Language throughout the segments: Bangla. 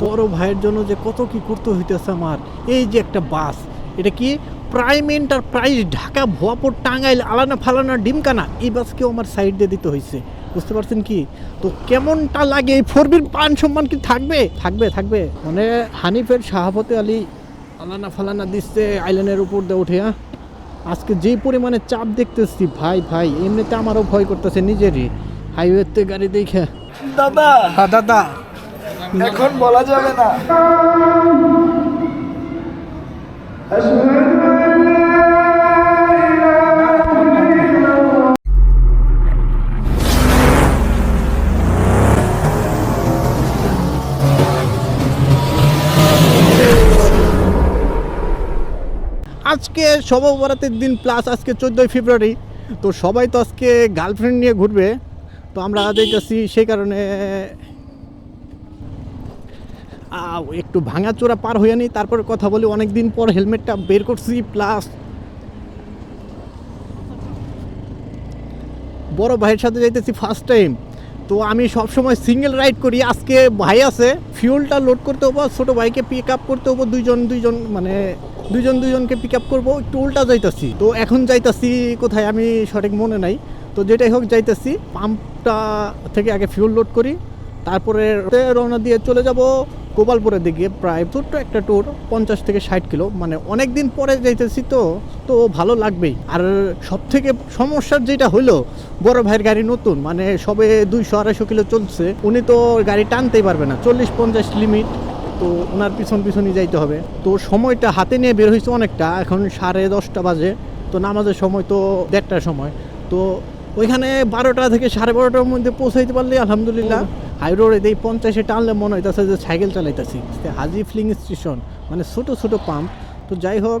বড় ভাইয়ের জন্য যে কত কি করতে হইতেছে আমার। এই যে একটা বাস এটা কি প্রাইম এন্টারপ্রাইজ ঢাকা ভুয়াপুর টাঙ্গাইল আলানা ফালানা ডিমকানা এই বাসকেও আমার সাইড দিয়ে দিতে হয়েছে বুঝতে পারছেন কি? তো কেমনটা লাগে এই ফোরবির পান সম্মান কি থাকবে? থাকবে থাকবে। মানে হানিফের শাহাবতে আলী আলানা ফালানা দিচ্ছে আইল্যান্ডের উপর দিয়ে উঠে হ্যাঁ? আজকে যেই পরিমাণে চাপ দেখতেছি ভাই ভাই এমনিতে আমারও ভয় করতেছে নিজেরই। হাইওয়েতে গাড়ি দেখে। দাদা! হ্যাঁ দাদা। এখন বলা যাবে না। আজকে শব বরাতের দিন প্লাস আজকে চোদ্দোই ফেব্রুয়ারি। তো সবাই তো আজকে গার্লফ্রেন্ড নিয়ে ঘুরবে। তো আমরা দেখতেছি সেই কারণে একটু ভাঙাচোরা পার হয়ে নি তারপরে কথা বলি অনেক দিন পর হেলমেটটা বের করছি প্লাস বড় ভাইয়ের সাথে যাইতেছি ফার্স্ট টাইম তো আমি সব সময় সিঙ্গেল রাইড করি, আজকে ভাই আছে ফিউলটা লোড করতে হব, ছোটো ভাইকে পিক আপ করতে হব, দুইজন দুইজন মানে দুইজন, দুইজনকে পিক আপ করব, একটু উল্টা যাইতাছি। তো এখন যাইতাছি কোথায় আমি সঠিক মনে নাই। তো যেটাই হোক যাইতাছি পাম্পটা থেকে আগে ফিউল লোড করি, তারপরে রওনা দিয়ে চলে যাব গোপালপুরের দিকে প্রায় ছোট্ট একটা ট্যুর পঞ্চাশ থেকে ষাট কিলো। মানে অনেক দিন পরে যাইতেছি তো তো ভালো লাগবেই। আর সব থেকে সমস্যার যেটা হইল, বড় ভাইয়ের গাড়ি নতুন মানে সবে দুইশো আড়াইশো কিলো চলছে। উনি তো গাড়ি টানতেই পারবে না, চল্লিশ পঞ্চাশ লিমিট তো ওনার পিছন পিছনই যাইতে হবে। তো সময়টা হাতে নিয়ে বের হয়েছে অনেকটা, এখন সাড়ে দশটা বাজে, তো নামাজের সময় তো দেড়টার সময়। তো ওইখানে বারোটা থেকে সাড়ে বারোটার মধ্যে পৌঁছাইতে পারলে আলহামদুলিল্লাহ হাই রোডে এই পঞ্চাশে টানলে মনে হইতেছে যে সাইকেল চালাইতেছি। হাজি ফিলিং স্টেশন মানে ছোট ছোট পাম্প। তো যাই হোক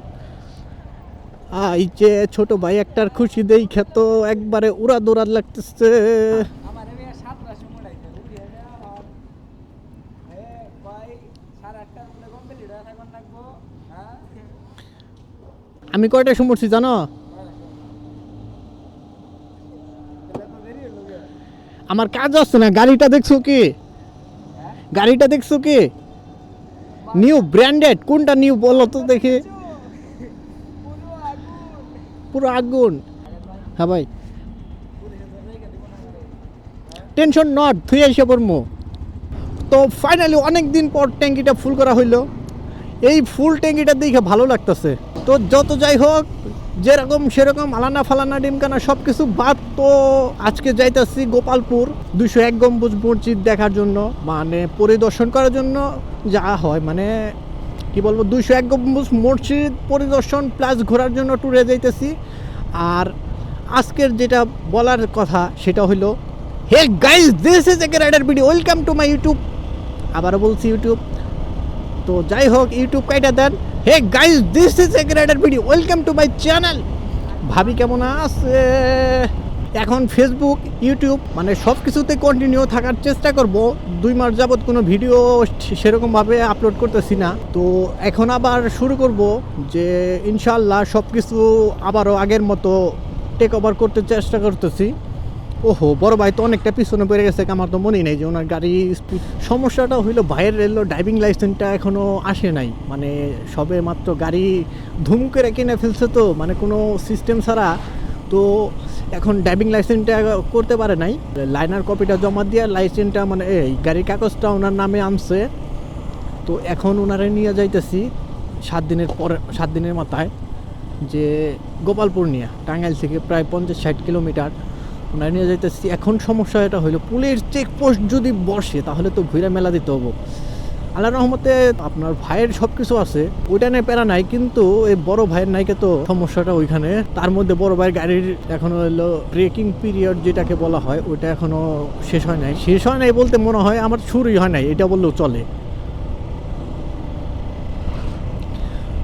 এই যে ছোট ভাই একটার খুশি দেই খেত একবারে উড়া দৌড়াদ লাগতেছে। আমি সাতটার সময় লাগছে বুঝলি আমার এ ভাই সাড়ে আটটার মধ্যে কমপ্লিট হয়ে থাকুন লাগবো হ্যাঁ আমি কয়টায় সমর্ছি জানো তাহলে তো দেরি হলো গে। আমার কাজ আসছে না, গাড়িটা দেখছ কি? গাড়িটা দেখছ কি? নিউ ব্র্যান্ডেড কোনটা নিউ বলো তো দেখি। পুরো আগুন। হ্যাঁ ভাই। টেনশন নট থুই এসে পড়মো। তো ফাইনালি অনেক দিন পর ট্যাঙ্কিটা ফুল করা হইল। এই ফুল ট্যাঙ্কিটা দেখে ভালো লাগতেছে। তো যত যাই হোক যেরকম সেরকম আলানা ফালানা ডিমকানা সব কিছু বাদ তো আজকে যাইতাছি গোপালপুর দুশো এক গম্বুজ মসজিদ দেখার জন্য মানে পরিদর্শন করার জন্য যা হয় মানে কি বলব দুশো এক গম্বুজ মসজিদ পরিদর্শন প্লাস ঘোরার জন্য ট্যুরে যাইতেছি। আর আজকের যেটা বলার কথা সেটা হলো hey guys this is a rider video welcome to my YouTube আবারও বলছি ইউটিউব তো যাই হোক ইউটিউব কাইটা দেন। Hey guys this is a rider video welcome to my channel ভাবি কেমন আছে? এখন ফেসবুক ইউটিউব মানে সব কিছুতে কন্টিনিউ থাকার চেষ্টা করব। দুই মাস যাবৎ কোনো ভিডিও সেরকমভাবে আপলোড করতেছি না। তো এখন আবার শুরু করব যে ইনশাল্লাহ সব কিছু আবারও আগের মতো টেক ওভার করতে চেষ্টা করতেছি। ওহো, বড় ভাই তো অনেকটা পিছনে পড়ে গেছে, আমার তো মনেই নেই যে ওনার গাড়ি স্পিড সমস্যাটা হইল ভাইয়ের এলো ড্রাইভিং লাইসেন্সটা এখনও আসে নাই। মানে সবে মাত্র গাড়ি ধুম করে কিনে ফেলছে তো মানে কোনো সিস্টেম ছাড়া। তো এখন ড্রাইভিং লাইসেন্সটা করতে পারে নাই। লাইনার কপিটা জমা দিয়ে লাইসেন্সটা মানে এই গাড়ির কাগজটা ওনার নামে আনছে। তো এখন ওনারে নিয়ে যাইতেছি সাত দিনের পরে, সাত দিনের মাথায়, যে গোপালপুর নিয়ে, টাঙ্গাইল থেকে প্রায় পঞ্চাশ ষাট কিলোমিটার। ওনারা নিয়ে যাইতেছি। এখন সমস্যা এটা হইল, পুলিশ চেকপোস্ট যদি বসে, তাহলে তো ঘুরে মেলা দিতে হব। আল্লাহ রহমতে আপনার ভাইয়ের সব কিছু আছে, ওইটা নিয়ে প্যারা নাই, কিন্তু এই বড় ভাইয়ের নাইকে তো সমস্যাটা ওইখানে। তার মধ্যে বড় ভাইয়ের গাড়ির এখনও হলো ব্রেকিং পিরিয়ড যেটাকে বলা হয়, ওইটা এখনও শেষ হয় নাই। শেষ হয় নাই বলতে মনে হয় আমার শুরুই হয় নাই, এটা বললেও চলে।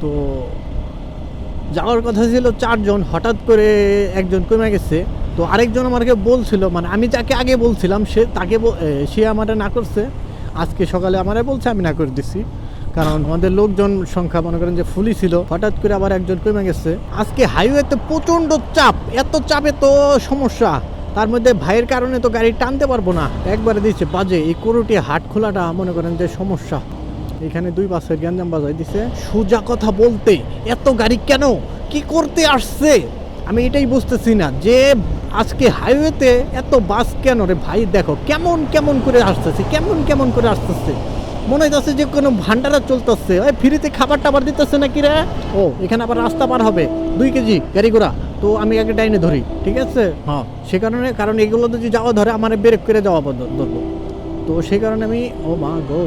তো যাওয়ার কথা ছিল, চারজন হঠাৎ করে একজন কমে গেছে। তো আরেকজন আমাকে বলছিল মানে আমি যাকে আগে বলছিলাম, সে তাকে সে আমারে না করছে। আজকে সকালে আমারে বলছে, আমি না করে দিছি। কারণ আমাদের লোকজন সংখ্যা মনে করেন যে ফুলই ছিল, হঠাৎ করে আবার একজন কমে গেছে। আজকে হাইওয়েতে প্রচণ্ড চাপ, এত চাপে তো সমস্যা। তার মধ্যে ভাইয়ের কারণে তো গাড়ি টানতে পারব না। একবারে দিচ্ছে বাজে, এই করুটি হাট খোলাটা মনে করেন যে সমস্যা। এখানে দুই পাশে গ্যাঞ্জাম বাজাই দিছে। সোজা কথা বলতে, এত গাড়ি কেন? কি করতে আসছে? আমি এটাই বুঝতেছি না যে আজকে হাইওয়েতে এত বাস কেন রে ভাই? দেখো, কেমন কেমন করে আসতেছে, কেমন কেমন করে আসতেছে? মনে হইতেছে যে কোনো ভান্ডারা চলতেছে। ওই ফ্রিতে খাবার টাবার দিতেছে নাকি রে? ও, এখানে আবার রাস্তা পার হবে। দুই কেজি গাড়ি ঘোড়া। তো আমি আগে ডাইনে ধরি, ঠিক আছে? হ্যাঁ সে কারণে, কারণ এগুলো যদি যাওয়া ধরে, আমার ব্রেক করে যাওয়া ধরবো। তো সেই কারণে আমি, ও মা গো।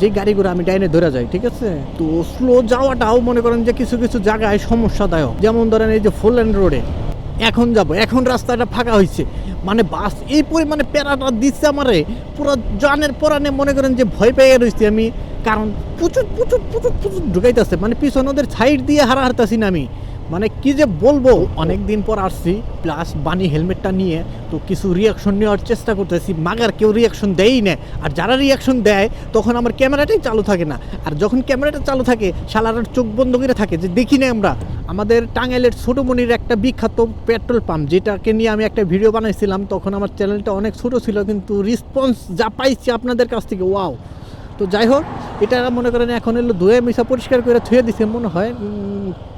যে গাড়িগুলো আমি ডাইনে ধরে যাই, ঠিক আছে? তো স্লো যাওয়াটাও মনে করেন যে কিছু কিছু জায়গায় সমস্যাদায়ক। যেমন ধরেন এই যে ফুল ল্যান্ড রোডে এখন যাব, এখন রাস্তাটা ফাঁকা হয়েছে মানে বাস এই পরিমাণে প্যারাটা দিচ্ছে আমারে, পুরো জানের পরানে মনে করেন যে ভয় পেয়ে রয়েছি আমি। কারণ প্রচুর প্রচুর প্রচুর প্রচুর ঢুকাইতেছে। মানে পিছনে ওদের সাইড দিয়ে হারা হারতাছি না আমি। মানে কি যে বলব অনেক দিন পর আসছি প্লাস বানি হেলমেটটা নিয়ে, তো কিছু রিয়াকশন নেওয়ার চেষ্টা করতেছি, মাগার কেউ রিয়াকশন দেয়ই না। আর যারা রিয়াকশন দেয়, তখন আমার ক্যামেরাটাই চালু থাকে না। আর যখন ক্যামেরাটা চালু থাকে, শালার চোখ বন্ধ করে থাকে যে, দেখি না আমরা। আমাদের টাঙ্গাইলের ছোটোমণির একটা বিখ্যাত পেট্রোল পাম্প যেটাকে নিয়ে আমি একটা ভিডিও বানাইছিলাম, তখন আমার চ্যানেলটা অনেক ছোটো ছিল, কিন্তু রেসপন্স যা পাইছি আপনাদের কাছ থেকে ওয়াও তো যাই হোক এটা মনে করেন এখন এলো ধুয়ে মিশা পরিষ্কার করে থুয়ে দিছে, মনে হয়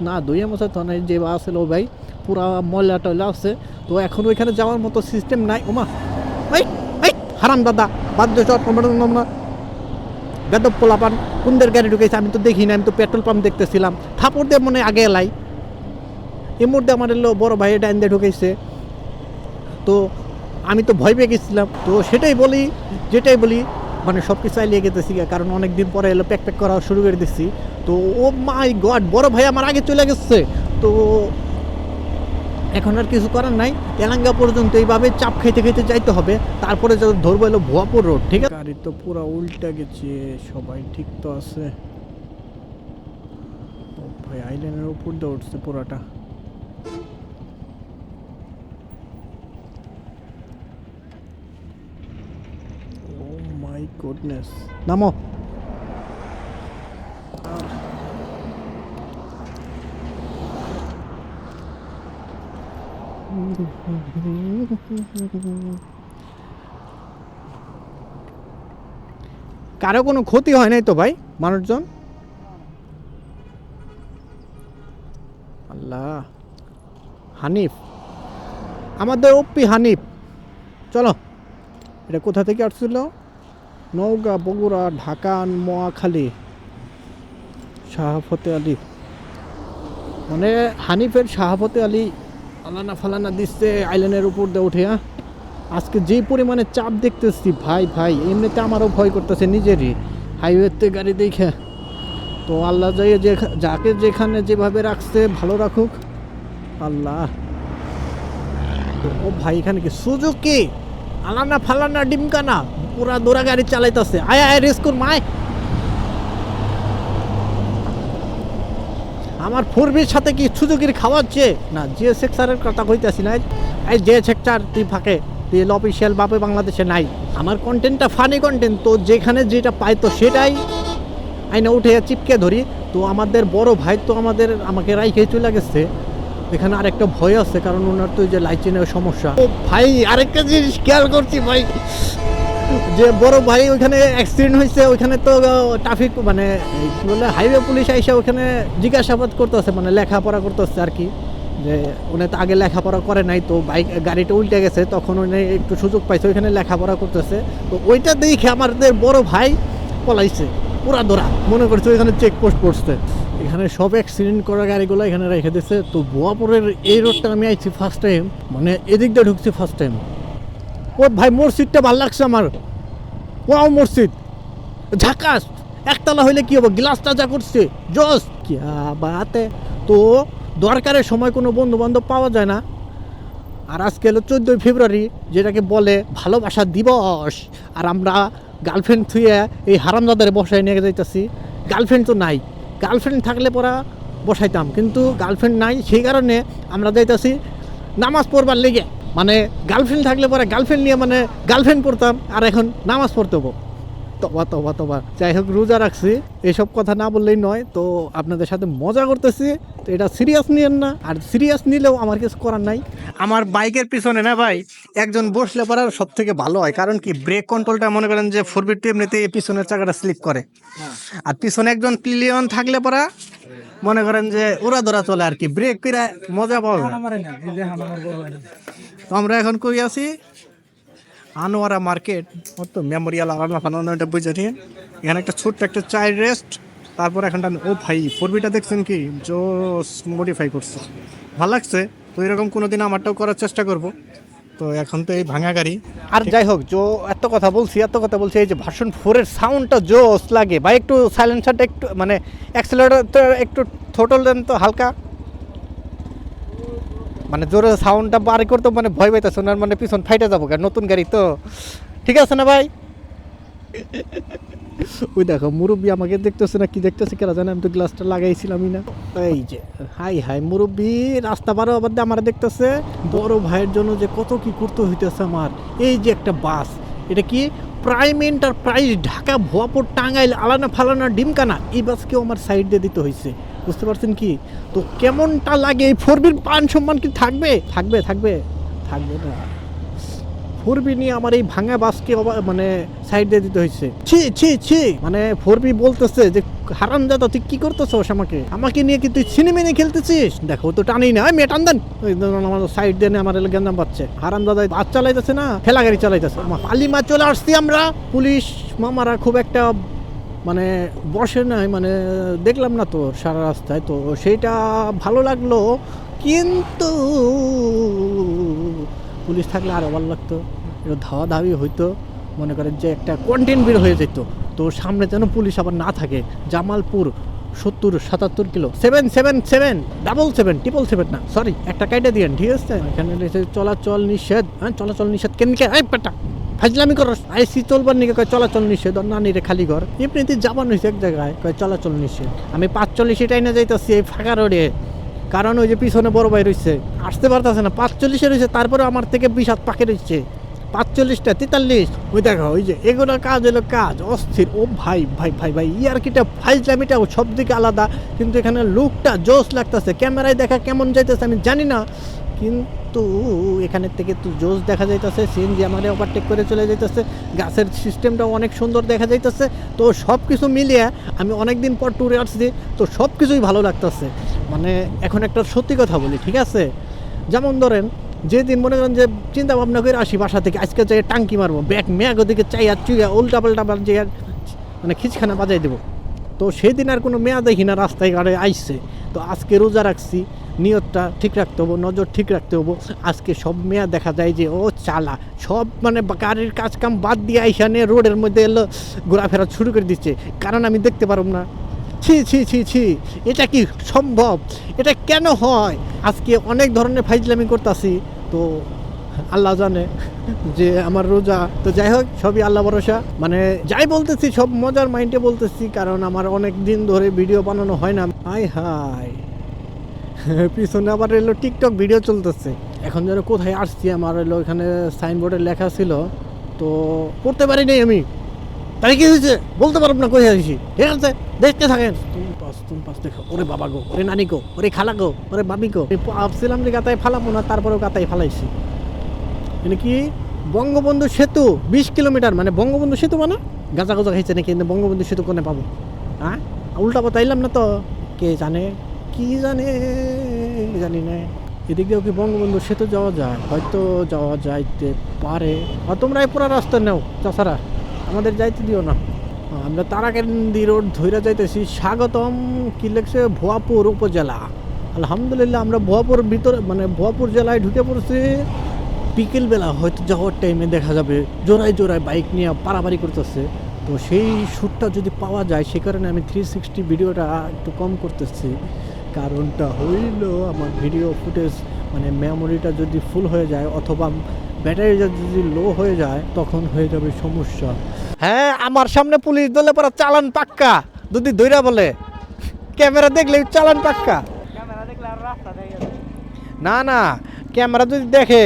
না, ধুয়ে মশা তো নাই, যে আসলে ও ভাই, পুরা ময়লা টয়লা আছে। তো এখন ওইখানে যাওয়ার মতো সিস্টেম নাই। ওমা, এই হারাম দাদা বাদ্য বেদব পোলাপান, কুন্দের গাড়ি ঢুকেছে আমি তো দেখি না আমি তো পেট্রোল পাম্প দেখতেছিলাম। থাপড় দিয়ে মনে আগে এলাই। এই মুহূর্তে আমার এলো বড় ভাই ডাইন দিয়ে ঢুকেছে। তো আমি তো ভয় পেয়ে গেছিলাম। তো সেটাই বলি, যেটাই বলি মানে সব কিছু চালিয়ে গেতেছি কারণ অনেক দিন পরে এলো প্যাক প্যাক করা শুরু করে দিচ্ছি তো ও মাই গড, বড় ভাই আমার আগে চলে গেছে। তো এখন আর কিছু করার নাই। এলাঙ্গা পর্যন্ত এইভাবে চাপ খাইতে খাইতে যাইতে হবে। তারপরে যখন ধরবো এলো ভুয়াপুর রোড, ঠিক আছে? গাড়ি তো পুরো উল্টা গেছে, সবাই ঠিক তো আছে। ভাই আইল্যান্ডের উপর দিয়ে উঠছে পুরাটা ও মাই গুডনেস নামো কারও কোনো ক্ষতি হয় নাই তো ভাই, মানুষজন? আল্লাহ। হানিফ। আমাদের ওপি হানিফ। চলো। এটা কোথা থেকে আসছিল? নওগাঁ, বগুড়া, ঢাকা, নোয়াখালী শাহাফতে আলী। মানে হানিফের শাহাফতে আলী আলানা ফালানা দিচ্ছে আইল্যান্ডের উপর দিয়ে উঠে হ্যাঁ? আজকে যে পরিমাণে চাপ দেখতেছি, ভাই ভাই, এমনিতে আমারও ভয় করতেছে নিজেরই। হাইওয়েতে গাড়ি দেখে। তো আল্লাহ যাই যে যাকে যেখানে যেভাবে রাখছে, ভালো রাখুক। আল্লাহ। ও ভাই, এখানে কি সুজুকি? আলানা ফালানা ডিমকানা? পুরা দৌড়া গাড়ি চালাইতেছে। আয় আয় রেস্কুর মায় আমার ফোরবির সাথে কি সুযোগের খাওয়াচ্ছে না, যে সেক্টরের কথা কইতাছি না, এই যে সেক্টর তুই ফাঁকে। তুই অফিসিয়াল বাপে বাংলাদেশে নাই। আমার কন্টেন্টটা ফানি কন্টেন্ট তো যেখানে যেটা পাই তো সেটাই। আইনা উঠে চিপকে ধরি। তো আমাদের বড় ভাই তো আমাদের, আমাকে রাইখে চলে গেছে। এখানে আরেকটা ভয় আছে, কারণ ওনার তো যে লাইচেনের সমস্যা। ও ভাই, আরেকটা জিনিস খেয়াল করছি ভাই। যে বড় ভাই ওইখানে অ্যাক্সিডেন্ট হয়েছে, ওইখানে তো ট্রাফিক মানে কি বলে হাইওয়ে পুলিশ আইসা ওখানে জিজ্ঞাসাবাদ করতেছে মানে লেখাপড়া করতেছে আর কি। যে উনি তো আগে লেখাপড়া করে নাই, তো বাইক, গাড়িটা উল্টে গেছে, তখন উনি একটু সুযোগ পাইছে, ওইখানে লেখাপড়া করতেছে। তো ওইটা দেখে আমাদের বড় ভাই পলাইছে, পুরা ধরা, মনে করছে ওইখানে চেকপোস্ট পড়ছে। এখানে সব অ্যাক্সিডেন্ট করা গাড়িগুলো এখানে রেখে দিচ্ছে তো বোয়াপুরের এই রোডটা আমি আইছি ফার্স্ট টাইম মানে এদিক দিয়ে ঢুকছি ফার্স্ট টাইম ও ভাই, মোর সিটটা ভালো লাগছে আমার। ওয়াও মসজিদ। ঝাকাস, একতলা হইলে কি হবে? গ্লাস যা করছে। জস। কিয়া বাতে তো দরকারের সময় কোনো বন্ধু বান্ধব পাওয়া যায় না। আর আজকে হলো চোদ্দোই ফেব্রুয়ারি, যেটাকে বলে ভালোবাসা দিবস। আর আমরা গার্লফ্রেন্ড থুয়ে এই হারামদাদারে বসায় নিয়ে যাইতেছি। গার্লফ্রেন্ড তো নাই। গার্লফ্রেন্ড থাকলে পরা বসাইতাম। কিন্তু গার্লফ্রেন্ড নাই, সেই কারণে আমরা যাইতেছি নামাজ পড়বার লেগে। মানে গার্লফ্রেন্ড থাকলে পরে গার্লফ্রেন্ড নিয়ে মানে গার্লফ্রেন্ড পড়তাম আর এখন নামাজ পড়তে হব। তবা তবা তবা। যাই হোক রোজা রাখছি। এসব কথা না বললেই নয়। তো আপনাদের সাথে মজা করতেছি। তো এটা সিরিয়াস নিয়েন না। আর সিরিয়াস নিলেও আমার কিছু করার নাই। আমার বাইকের পিছনে না ভাই একজন বসলে পরে সব থেকে ভালো হয়। কারণ কি ব্রেক কন্ট্রোলটা মনে করেন যে ফোর বিট এমনিতে পিছনের চাকাটা স্লিপ করে। আর পিছনে একজন প্লিয়ন থাকলে পরা মনে করেন যে ওরা ধরা চলে আর কি ব্রেক করে মজা যায়। আমার এখন কই আছি? আনোয়ারা মার্কেট ওর তো মেমোরিয়াল আলাদা ফানানো এটা বুঝে নিয়ে এখানে একটা ছোট্ট একটা চাইল্ড রেস্ট তারপর এখানটা ও ভাই, ফোরবিটা দেখছেন কি? জোস মডিফাই করছে। ভালো লাগছে? তো এরকম কোনোদিন আমারটাও করার চেষ্টা করব। তো এখন তো এই ভাঙা গাড়ি। আর যাই হোক, জো, এত কথা বলছি, এত কথা বলছি, এই যে ভার্সন ফোরের সাউন্ডটা জোস লাগে। বা একটু সাইলেন্সারটা একটু মানে অ্যাক্সেলারেটর একটু থোটল দেন তো হালকা। মানে জোরে সাউন্ডটা বার করতে মানে ভয় পাইতেছে না মানে পিছন ফাইটে যাব নতুন গাড়ি তো। ঠিক আছে না ভাই? ওই দেখো, মুরব্বী আমাকে দেখতেছে না, কি দেখতেছে কেন জানে, আমি তো গ্লাসটা লাগাইছিলামই না। এই যে, হাই হাই, মুরব্বী, রাস্তা পারো আবার আমার দেখতেছে, বড় ভাইয়ের জন্য যে কত কি করতে হইতেছে আমার। এই যে একটা বাস, এটা কি প্রাইম এন্টারপ্রাইজ, ঢাকা, ভুয়াপুর, টাঙ্গাইল, আলানা ফালানা, ডিমকানা, এই বাসকেও আমার সাইড দিয়ে দিতে হয়েছে বুঝতে পারছেন কি? তো কেমনটা লাগে এই ফোরবির পান সম্মান কি থাকবে? থাকবে থাকবে থাকবে না। ফোরবি নিয়ে আমার এই ভাঙা বাসকে মানে সাইড দিয়ে দিতে হয়েছে। ছি ছি ছি! মানে ফোরবি বলতেছে যে হারাম দাদা তুই কি করতেছস আমাকে? আমাকে নিয়ে কি তুই সিনেমে নিয়ে খেলতেছিস? দেখো তো টানি না। মেয়ে, টান দেন! আমার সাইড দিয়ে আমার গেন্দাম পাচ্ছে। হারাম দাদা বাস চালাইতেছে না ঠেলা গাড়ি চালাইতেছে পালিমা চলে আসছি আমরা। পুলিশ মামারা খুব একটা মানে বসে নাই। মানে দেখলাম না তো সারা রাস্তায়। তো সেইটা ভালো লাগল। কিন্তু পুলিশ থাকলে আরও ভালো লাগতো। একটু ধাওয়া ধাওয়ি হইতো, মনে করেন যে একটা কন্টেন্ট বের হয়ে যেত। তো সামনে যেন পুলিশ আবার না থাকে, জামালপুর সত্তর সাতাত্তর kilo. Seven seven seven double seven triple seven না সরি একটা কাইটে দিয়েন, ঠিক আছে? এখানে চলাচল নিষেধ হ্যাঁ চলাচল নিষেধ কেন কে? এই পেটা ফাজলামি করস আইসি চলবার নিকে কয় চলাচল নিষেধ আর নানিরে খালি ঘর। এমনিতে যাবার হয়েছে এক জায়গায়, কয় চলাচল নিষেধ। আমি পাঁচচল্লিশ এটাই না যাইতেছি এই ফাঁকা রোডে। কারণ ওই যে পিছনে বড় ভাই রয়েছে। আসতে পারতেছে না, পাঁচচল্লিশে রয়েছে তারপরে আমার থেকে বিশ হাত পাকে রয়েছে। পাঁচচল্লিশটা, তেতাল্লিশ, ওই দেখো, ওই যে এগুলো কাজ হলো কাজ, অস্থির। ও ভাই ভাই ভাই ভাই, ইয়ারকিটা, ফাইজলামিটা সব দিকে আলাদা, কিন্তু এখানে লুকটা জোস লাগতেছে। ক্যামেরায় দেখা কেমন যাইতেছে আমি জানি না, কিন্তু এখানে থেকে তো জোস দেখা যাইতেছে, সিএনজি আমারে ওভারটেক করে চলে যাইতেছে, গাছের সিস্টেমটাও অনেক সুন্দর দেখা যাইতেছে। তো সব কিছু মিলিয়ে আমি অনেক দিন পর ট্যুরে আসছি, তো সব কিছুই ভালো লাগতেছে। মানে এখন একটা সত্যি কথা বলি, ঠিক আছে? যেমন ধরেন, যেদিন মনে করেন যে চিন্তা ভাবনা করে আসি বাসা থেকে, আজকে যাই টাঙ্কি মারবো, ব্যাগ মেয়াগ ওদিকে চাই আর চুইয়া উল্টা পাল্টা বাজে আর মানে খিচখানা বাজাই দেবো। তো সেদিন আর কোনো মেয়া দেখি না রাস্তায় গাড়ি আইসে, তো আজকে রোজা রাখছি, নিয়তটা ঠিক রাখতে হব, নজর ঠিক রাখতে হব, আজকে সব মেয়া দেখা যায় যে, ও চালা, সব মানে গাড়ির কাজ কাম বাদ দিয়ে আইসা নিয়ে রোডের মধ্যে এলো, ঘোরাফেরা শুরু করে দিচ্ছে। কারণ আমি দেখতে পারব না। ছি ছি ছি ছি। এটা কি সম্ভব? এটা কেন হয়? আজকে অনেক ধরনের ফাইজলামি করতেছি। তো আল্লাহ জানে যে আমার রোজা। তো যাই হোক, সবই আল্লাহ ভরসা। মানে যাই বলতেছি, সব মজার মাইন্ডে বলতেছি, কারণ আমার অনেক দিন ধরে ভিডিও বানানো হয় না। হাই হাই পিছনে আবার এলো টিকটক ভিডিও চলতেছে। এখন যেন কোথায় আসছি, আমার এলো এখানে সাইনবোর্ডে লেখা ছিল। তো পড়তে পারি নাই আমি। তাই কি হয়েছে? বলতে পারব না কোথায় আসি ঠিক আছে? দেখতে থাকেন। ওরে বাবা গো, ওরে নানি গো, ওরে খালা গো, ওরে বাবি গো। ভাবছিলাম যে গাতায় ফালাবো না, তারপরেও গাতায় ফালাইছি। মানে কি? বঙ্গবন্ধু সেতু বিশ কিলোমিটার মানে বঙ্গবন্ধু সেতু মানে? গাজা গাজা খাইছে নাকি? বঙ্গবন্ধু সেতু কোনে পাবো? হ্যাঁ? উল্টা পাতাইলাম না তো? কে জানে? কি জানে? জানি না। এদিক দিয়েও কি বঙ্গবন্ধু সেতু যাওয়া যায়? হয়তো যাওয়া যাইতে পারে। আর তোমরা এই পুরো রাস্তা নেও তাছাড়া আমাদের যাইতে দিও না। আমরা তারাকান্দি রোড ধইরা যাইতেছি। স্বাগতম কি লেখছে ভুয়াপুর উপজেলা। আলহামদুলিল্লাহ, আমরা ভুয়াপুর ভিতরে মানে ভুয়াপুর জেলায় ঢুকে পড়ছি। বিকেলবেলা হয়তো যাওয়ার টাইমে দেখা যাবে। জোড়ায় জোড়ায় বাইক নিয়ে পারাপারি করতেছে। তো সেই শ্যুটটা যদি পাওয়া যায়, সে কারণে আমি থ্রি সিক্সটি ভিডিওটা একটু কম করতেছি। কারণটা হইল, আমার ভিডিও ফুটেজ মানে মেমোরিটা যদি ফুল হয়ে যায়, অথবা ব্যাটারিটা যদি লো হয়ে যায়, তখন হয়ে যাবে সমস্যা। হ্যাঁ আমার সামনে পুলিশ দলে পরা চালান পাক্কা। যদি দৈরা বলে, ক্যামেরা দেখলে চালান পাক্কা। না না, ক্যামেরা যদি দেখে,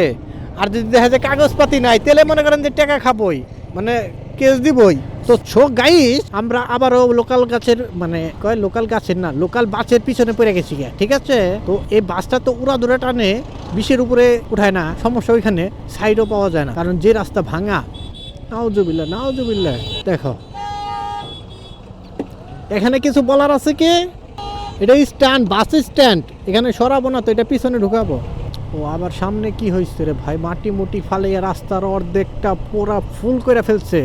আর যদি দেখা যায় কাগজপাতি নাই, তাহলে মনে করেন যে টাকা খাবই মানে কেস দিবই। তো ছো গাইস, আমরা আবারও লোকাল গাছের মানে কয় লোকাল গাছের না লোকাল বাসের পিছনে পড়ে গেছি গিয়া, ঠিক আছে? তো এই বাসটা তো উড়া দূরে টানে বিশের উপরে উঠায় না, সমস্যা ওইখানে সাইডও পাওয়া যায় না। কারণ যে রাস্তা ভাঙা, নাওজুবিল্লা নাওজুবিল্লা, দেখো। এখানে কিছু বলার আছে কি? এটা স্ট্যান্ড বাস স্ট্যান্ড এখানে সরাবো না তো, এটা পিছনে ঢুকাবো। ও, আবার সামনে কি হয়েছে রে ভাই? মাটি মুটি ফালে রাস্তার অর্ধেকটা পুরা ফুল করে ফেলছে।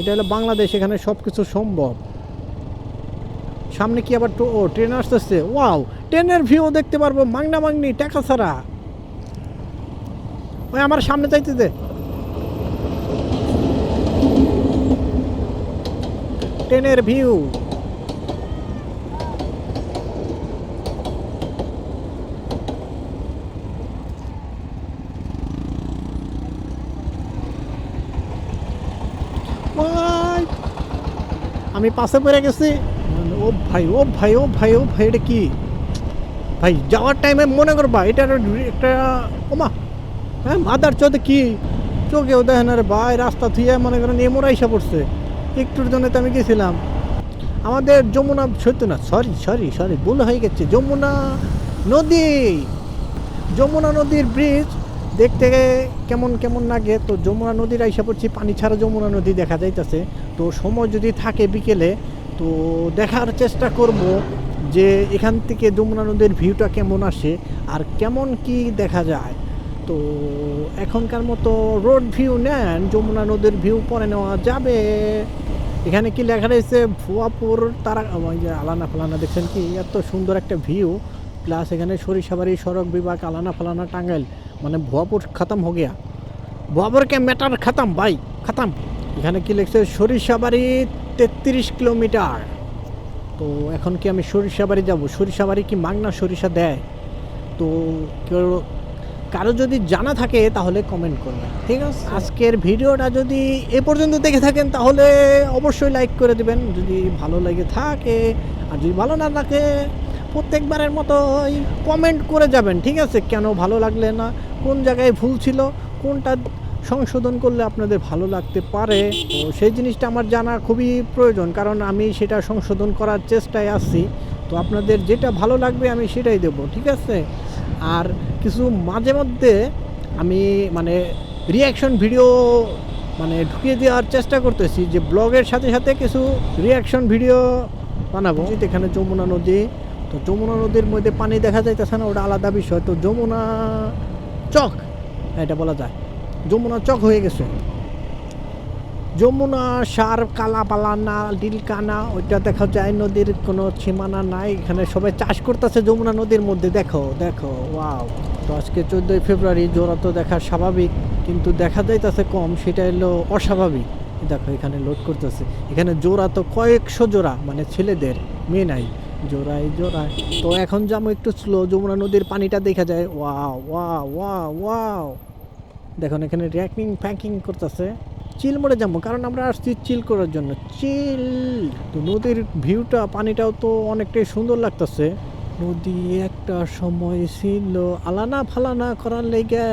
এটা হলো বাংলাদেশ, এখানে সব কিছু সম্ভব। সামনে কি আবার ও, ট্রেন আসতেছে। ওয়াও, ট্রেনের ভিউ দেখতে পারব মাংনা মাংনি টাকা ছাড়া। ওই আমার সামনে যাইতে দে ট্রেনের ভিউ ভাই আমি পাশে পড়ে গেছি। ও ভাই ও ভাই ও ভাই ও ভাই, এটা কি? ভাই, যাওয়ার টাইমে মনে করবা, এটা একটা ওমা হ্যাঁ মাদার চোখে কি? চোখেও দেখে না রে ভাই, রাস্তা থুয়ে মনে করেন এমরা এসে পড়ছে। একটুর জন্য তো আমি গেছিলাম। আমাদের যমুনা, সত্য না সরি সরি সরি ভুল হয়ে গেছে। যমুনা নদী, যমুনা নদীর ব্রিজ দেখতে কেমন কেমন লাগে? তো যমুনা নদীর আইসা পড়ছি, পানি ছাড়া যমুনা নদী দেখা যাইতেছে। তো সময় যদি থাকে বিকেলে, তো দেখার চেষ্টা করব যে এখান থেকে যমুনা নদীর ভিউটা কেমন আসে আর কেমন কি দেখা যায়। তো এখনকার মতো রোড ভিউ নেন, যমুনা নদীর ভিউ পরে নেওয়া যাবে। এখানে কি লেখা রয়েছে, ভুয়াপুর তারা আলানা ফালানা, দেখছেন কি? এত সুন্দর একটা ভিউ প্লাস এখানে সরিষাবাড়ি সড়ক বিভাগ, আলানা ফালানা, টাঙ্গাইল। মানে ভুয়াপুর খতম হো গিয়া। ভুয়াপুর কে ম্যাটার খতম, ভাই, খতম। এখানে কি লিখছে? সরিষাবাড়ি তেত্রিশ কিলোমিটার। তো এখন কি আমি সরিষাবাড়ি যাব? সরিষাবাড়ি কি মাগনা সরিষা দেয়? তো কেউ কারও যদি জানা থাকে তাহলে কমেন্ট করবেন ঠিক আছে। আজকের ভিডিওটা যদি এ পর্যন্ত দেখে থাকেন তাহলে অবশ্যই লাইক করে দিবেন। যদি ভালো লেগে থাকে আর যদি ভালো না লাগে প্রত্যেকবারের মতো ওই কমেন্ট করে যাবেন। ঠিক আছে? কেন ভালো লাগলে না? কোন জায়গায় ভুল ছিল? কোনটা সংশোধন করলে আপনাদের ভালো লাগতে পারে। তো সেই জিনিসটা আমার জানা খুবই প্রয়োজন, কারণ আমি সেটা সংশোধন করার চেষ্টায় আছি। তো আপনাদের যেটা ভালো লাগবে আমি সেটাই দেবো, ঠিক আছে? আর কিছু মাঝে মধ্যে আমি মানে রিয়াকশন ভিডিও মানে ঢুকিয়ে দেওয়ার চেষ্টা করতেছি যে ব্লগের সাথে সাথে কিছু রিয়াকশন ভিডিও বানাবো। এখানে যমুনা নদী, তো যমুনা নদীর মধ্যে পানি দেখা যাইতেছে না, ওটা আলাদা বিষয়। তো যমুনা চক, এটা বলা যায়। যমুনা চক হয়ে গেছে। যমুনা, সার কালাপালা না ডিলকানা ওইটা দেখা যায় নদীর কোনো সীমানা নাই। এখানে সবাই চাষ করতেছে যমুনা নদীর মধ্যে, দেখো দেখো ওয়াও তো আজকে চোদ্দোই ফেব্রুয়ারি, জোড়া তো দেখা স্বাভাবিক, কিন্তু দেখা যাইতেছে কম, সেটা হলো অস্বাভাবিক। দেখো, এখানে লোড করতেছে। এখানে জোড়া তো কয়েকশো জোড়া মানে ছেলেদের, মেয়ে নাই। জোড়াই জোড়ায়। তো এখন যাব একটু স্লো যমুনা নদীর পানিটা দেখা যায়। ওয়া ওয়া ওয়া ওয়াও দেখুন, এখানে র্যাকিং, প্যাকিং করতেছে। চিল মোড়ে যাব, কারণ আমরা আসছি চিল করার জন্য। চিল! তো নদীর ভিউটা, পানিটাও তো অনেকটাই সুন্দর লাগতেছে। নদী একটা সময় ছিল, আলানা ফালানা করার লেগে।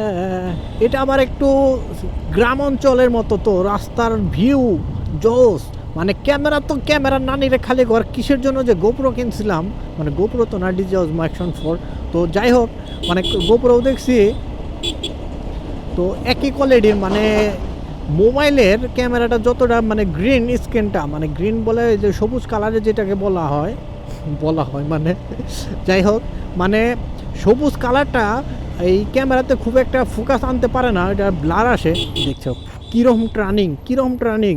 এটা আবার একটু গ্রাম অঞ্চলের মতো তো, রাস্তার ভিউ জোস মানে ক্যামেরা তো ক্যামেরা নানিরে খালি ঘর, কিসের জন্য যে গোপ্রো কিনছিলাম? মানে গোপ্রো তো না ডিজে অ্যাকশন ফোর। তো যাই হোক মানে গোপ্রো দেখছি। তো একই কোয়ালিটির মানে মোবাইলের ক্যামেরাটা যতটা মানে গ্রিন স্ক্রিনটা মানে গ্রিন বলে যে সবুজ কালারে যেটাকে বলা হয় বলা হয় মানে যাই হোক মানে সবুজ কালারটা এই ক্যামেরাতে খুব একটা ফোকাস আনতে পারে না, এটা ব্লার আসে। দেখছ কীরকম ট্রানিং কীরকম ট্রানিং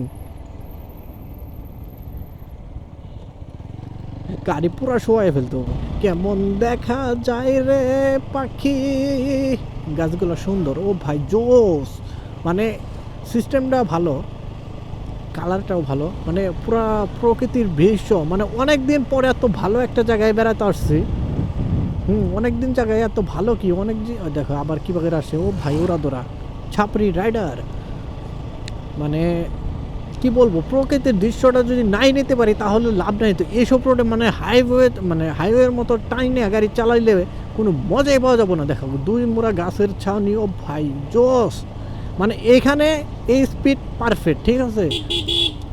গাড়ি পুরা শোয়াই ফেলতো। কেমন দেখা যায় রে পাখি। গাছগুলো সুন্দর। ও ভাই, জোস! মানে সিস্টেমটা ভালো, কালারটাও ভালো মানে পুরা প্রকৃতির দৃশ্য মানে অনেক দিন পরে এত ভালো একটা জায়গায় বেড়াতে আসছি। হুম অনেক দিন জায়গায় এত ভালো কি, অনেক দেখো আবার কীভাবে আসে। ও ভাই ওরা দোরা ছাপরি রাইডার। মানে কি বলব, প্রকৃতির দৃশ্যটা যদি নাই নিতে পারি তাহলে লাভ নাই। তো এইসব রোডে মানে হাইওয়ে মানে হাইওয়ের মতো টাইনে গাড়ি চালাইলে কোনো মজাই পাওয়া যাবে না। দেখো দুই মোড়া গাছের ছাউনি ও ভাই, জোস। মানে এখানে এই স্পিড পারফেক্ট ঠিক আছে?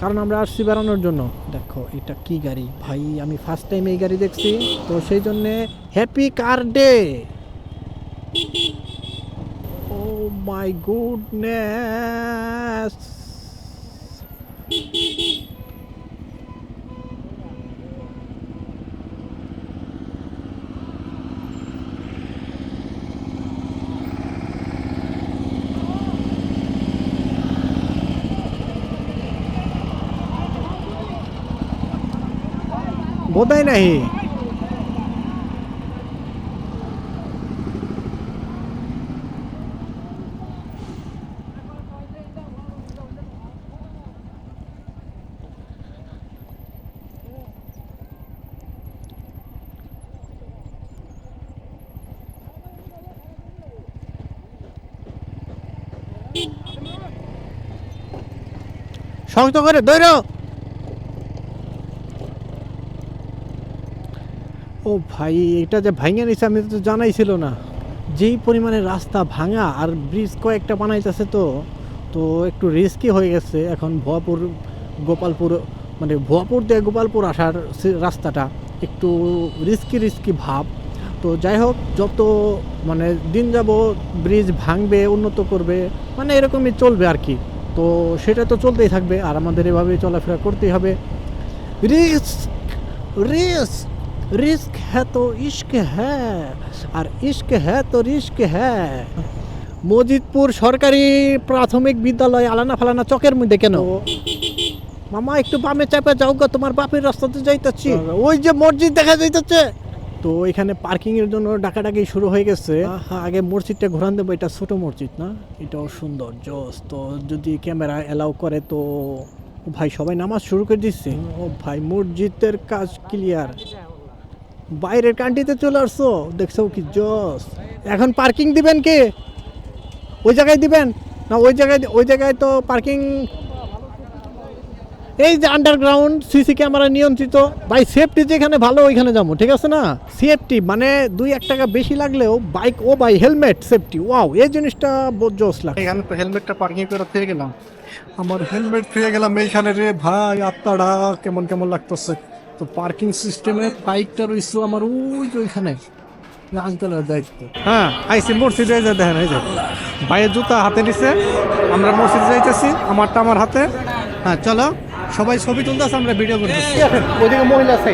কারণ আমরা আসছি বেড়ানোর জন্য। দেখো, এটা কি গাড়ি? ভাই, আমি ফার্স্ট টাইম এই গাড়ি দেখছি, তো সেই জন্যে happy car day oh my goodness বোধহয় নাহি শক্ত করে দৈর ও ভাই, এটা যে ভাঙে নিছে আমি তো জানাই ছিল না। যেই পরিমাণে রাস্তা ভাঙা আর ব্রিজ কয়েকটা বানাইতেছে তো তো একটু রিস্কি হয়ে গেছে এখন ভুয়াপুর, গোপালপুর মানে ভুয়াপুর দিয়ে গোপালপুর আসার রাস্তাটা একটু রিস্কি রিস্কি ভাব। তো যাই হোক, যত মানে দিন যাব ব্রিজ ভাঙবে, উন্নত করবে মানে এরকমই চলবে আর কি। তো সেটা তো চলতেই থাকবে আর আমাদের এভাবেই চলাফেরা করতেই হবে। রিস্ক রিস্ক রিস্ক হ্যাঁ তো ইশক হ্যাঁ আর ইশক হ্যাঁ তো রিস্ক হ্যাঁ মজিদপুর সরকারি প্রাথমিক বিদ্যালয় আলানা ফালানা চকের মধ্যে কেন মামা একটু বামে চাপে যাও গা তোমার বাপের রাস্তাতে যাইতেছি। ওই যে মসজিদ দেখা যাইতেছে। তো এখানে পার্কিং এর জন্য ডাকাডাকি শুরু হয়ে গেছে। আগে মসজিদটা ঘোরান দেবো এটা ছোট মসজিদ না? এটাও সুন্দর জোস তো যদি ক্যামেরা অ্যালাউ করে তো ভাই সবাই নামাজ শুরু করে দিচ্ছে ও ভাই মসজিদের কাজ ক্লিয়ার বাইরের কান্ট্রিতে চলে আসছো? দেখছ কি জস। এখন পার্কিং দিবেন কে? ওই জায়গায় দিবেন? না, ওই জায়গায় ওই জায়গায় তো পার্কিং এই যে আন্ডারগ্রাউন্ড সিসি ক্যামেরা নিয়ন্ত্রিত বাই সেফটি যেখানে ভালো, ওইখানে যাব, ঠিক আছে না? সেফটি মানে দুই এক টাকা বেশি লাগলেও বাইক ও বাই হেলমেট সেফটি ওয়াও এই জিনিসটা জোস লাগে এখানে তো হেলমেটটা পার্কিং করে থেকে গেলাম। আমার হেলমেট পেয়ে গেলাম এইখানে রে ভাই আত্মাটা কেমন কেমন লাগতেছে? তো পার্কিং সিস্টেমে বাইকটা রয়েছে আমার ওই যে ওইখানে আঙ্কেলের দায়িত্ব। হ্যাঁ আইসি মসজিদে যে দেখেন এই যে ভাইয়ের জুতা হাতে নিছে আমরা মসজিদে যাইতেছি আমারটা আমার হাতে। হ্যাঁ চলো সবাই ছবি তুলতেছে আমরা ভিডিও করতেছি। ওইদিকে মহিলা আছে।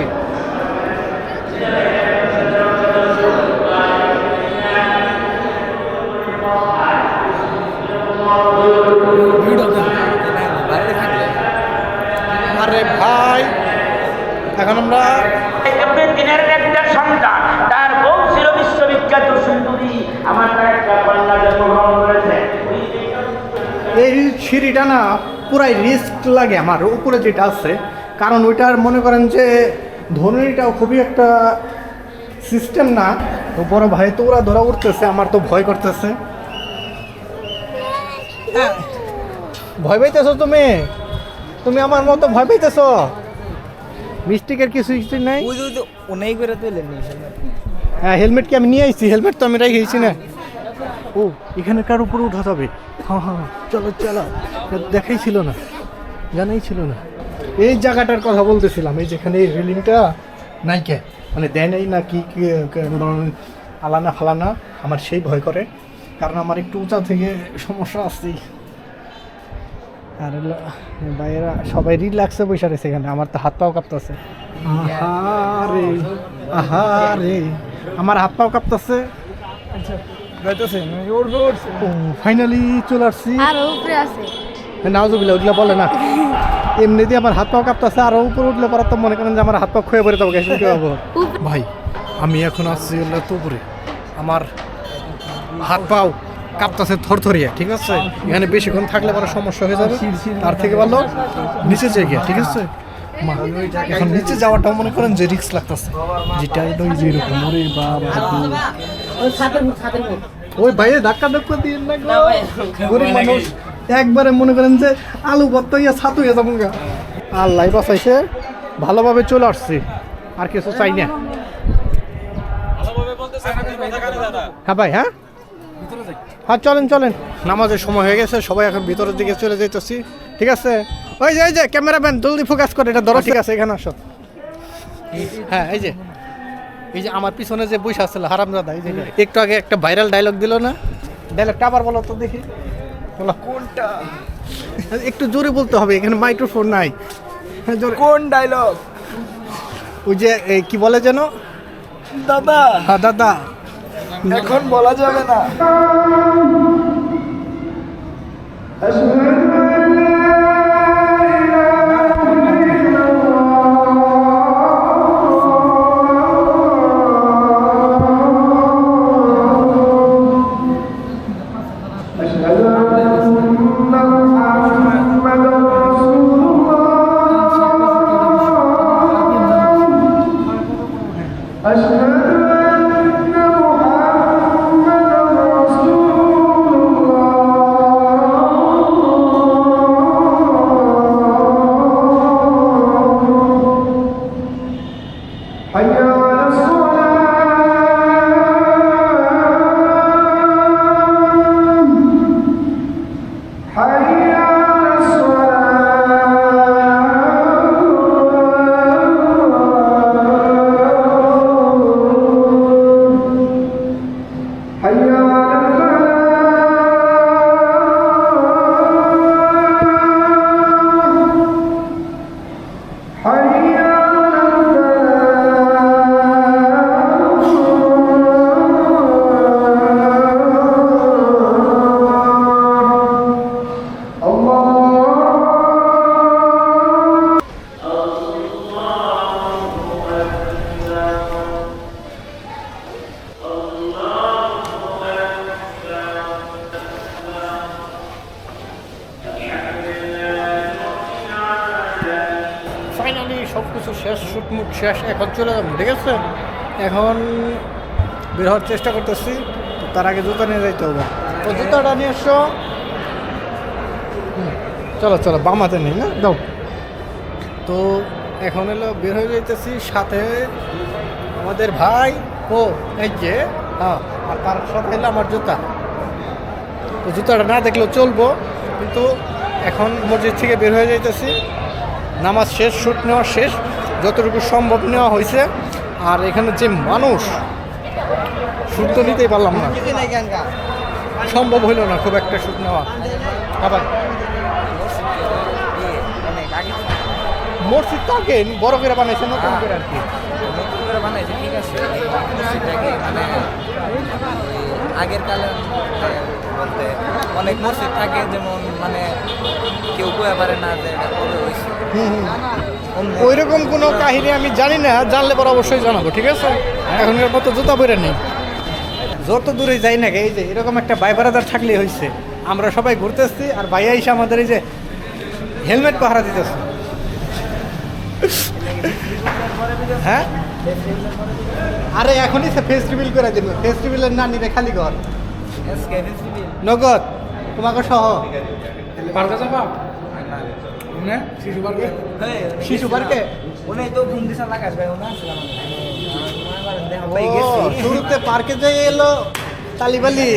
এখন আমরা দিনের একটা সন্তান তার বউ ছিল বিশ্ববিখ্যাত সুন্দরী। আমার একটা কন্যা জন্মগ্রহণ করেছে। এই সিঁড়িটা না পুরাই রিস্ক লাগে আমার উপরে যেটা আছে। কারণ ওইটার মনে করেন যে ধনুরিটাও খুবই একটা সিস্টেম না। তো বড় ভাই তো ওরা ধরা উঠতেছে আমার তো ভয় করতেছে। ভয় পাইতেছো তুমি? তুমি আমার মতো ভয় পাইতেছো? মিস্টেকের কিছু কিছু নাই? ওই যে ওনাই করে তুলে নিয়ে হ্যাঁ হেলমেট কি আমি নিয়ে আসছি হেলমেট তো আমি রেখেছি না। ও এখানে কার উপরে উঠা যাবে? হ্যাঁ হ্যাঁ চলো চলো। দেখাই ছিল না। জানাই ছিল না। এই জায়গাটার কথা বলতেছিলাম এই যেখানে এই রেলিংটা নাই কে মানে দেয় নাই না কি কি আলানা ফালানা আমার সেই ভয় করে। কারণ আমার একটু উঁচা থেকে সমস্যা আসছেই আর বাইরা সবাই রিল্যাক্সে বসে রয়েছে এখানে আমার তো হাত পাও কাঁপতেছে। আহারে আহারে আমার হাত পাও কাঁপতেছে। ও ফাইনালি চলে আসছি। আরও উপরে আছে। নাওজুবিল্লা ওগুলো বলে না। এমনিতে আমার হাত পাও কাঁপতেছে আরও উপরে উঠলে পরে তো মনে করেন যে আমার হাত পা খুঁয়ে পড়ে যাব গেছে কি হব ভাই আমি এখন আসছি তো উপরে। আমার হাত পাও কাঁপতেছে থরথরিয়া ঠিক আছে? এখানে বেশিক্ষণ থাকলে পরে সমস্যা হয়ে যাবে। তার থেকে ভালো নিচে যেয়ে গিয়ে ঠিক আছে? এখন নিচে যাওয়াটাও মনে করেন যে রিক্স লাগতেছে। যেটা এটা ওই যে এরকম ওরে ওই বাইরে ধাক্কা ধাক্কা দিয়ে না গরিব মানুষ একবারে মনে করেন যে আলু ভর্তা ইয়া ছাতু হয়ে যাব আল্লাহ বাঁচাইছে ভালোভাবে চলে আসছি। আর কিছু চাই না। হ্যাঁ ভাই হ্যাঁ? হ্যাঁ চলেন চলেন। নামাজের সময় হয়ে গেছে সবাই এখন ভিতরের দিকে চলে যাইতেছি। ঠিক আছে? ওই যে এই যে ক্যামেরাম্যান জলদি ফোকাস করে এটা ধরো ঠিক আছে এখানে আসো। হ্যাঁ এই যে। এই যে আমার পিছনে যে বসে আসছিল হারামজাদা এই যে। একটু আগে একটা ভাইরাল ডায়লগ দিল না? ডায়লগটা আবার বলো তো দেখি। বলো। কোনটা? একটু জোরে বলতে হবে এখানে মাইক্রোফোন নাই। হ্যাঁ, কোন ডায়লগ ওই যে কি বলে যেন? দাদা। হ্যাঁ দাদা। এখন বলা যাবে না। ফাইনালি সব কিছু শেষ শুটমুট শেষ, এখন চলে যাব, ঠিক আছে? এখন বের হওয়ার চেষ্টা করতেছি তার আগে জুতা নিয়ে যাইতে হবে। তো জুতাটা নিয়ে এসো। চলো চলো বামাতে নেই, না? দাও। তো এখন এলো বের হয়ে যাইতেছি, সাথে আমাদের ভাই, ও, এই যে হ্যাঁ আর তার সাথে এলো আমার জুতা। তো জুতাটা না দেখলেও চলবো, কিন্তু এখন মসজিদ থেকে বের হয়ে যাইতেছি। নামাজ শেষ শ্যুট নেওয়া শেষ যতটুকু সম্ভব নেওয়া হয়েছে। আর এখানে যে মানুষ শ্যুট তো নিতেই পারলাম না। সম্ভব হইল না খুব একটা শ্যুট নেওয়া। আবার মসজিদ তো আগে বড় করে বানাইছে নতুন করে আর কি। বানাইছে ঠিক আছে। মানে আগের কালে বলতে অনেক মসজিদ থাকে যেমন মানে কেউ কয়ে পারে না যে এটা কবে হয়েছে। ওই রকম কোনো কাহিনী আমি জানি না জানলে পর অবশ্যই জানাব ঠিক আছে? এখন এর মতো জুতা পরে নেই। যত দূরে যাই না এই যে এরকম একটা ভাই বারাদার থাকলেই হয়েছে আমরা সবাই ঘুরতেছি আর ভাইয়া এসে আমাদের এই যে হেলমেট পাহারা দিতেছে। হ্যাঁ? আরে এখনই সে ফেস করে দিল। ফেস না নিবে খালি ঘর। নগদ তোমাকে সহ। পার্কে যাবা শিশু পার্কে? শিশু পার্কে? উনি তো ঘুম দিশা লাগাস ভাই উনি আসলাম শুরুতে পার্কে যাই এলো তালিবালি